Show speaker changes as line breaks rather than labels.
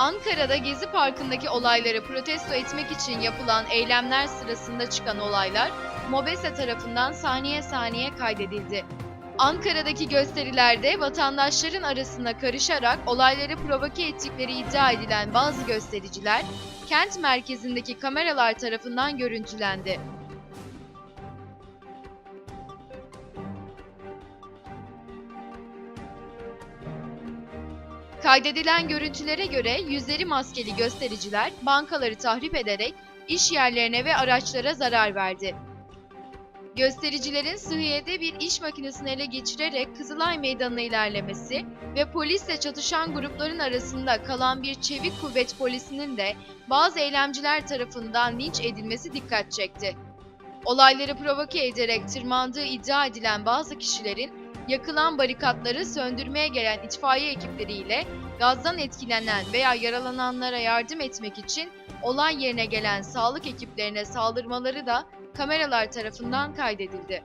Ankara'da Gezi Parkı'ndaki olayları protesto etmek için yapılan eylemler sırasında çıkan olaylar MOBESE tarafından saniye saniye kaydedildi. Ankara'daki gösterilerde vatandaşların arasına karışarak olayları provoke ettikleri iddia edilen bazı göstericiler kent merkezindeki kameralar tarafından görüntülendi. Kaydedilen görüntülere göre yüzleri maskeli göstericiler bankaları tahrip ederek iş yerlerine ve araçlara zarar verdi. Göstericilerin Sıhhiye'de bir iş makinesini ele geçirerek Kızılay Meydanı'na ilerlemesi ve polisle çatışan grupların arasında kalan bir çevik kuvvet polisinin de bazı eylemciler tarafından linç edilmesi dikkat çekti. Olayları provoke ederek tırmandığı iddia edilen bazı kişilerin yakılan barikatları söndürmeye gelen itfaiye ekipleriyle gazdan etkilenen veya yaralananlara yardım etmek için olay yerine gelen sağlık ekiplerine saldırmaları da kameralar tarafından kaydedildi.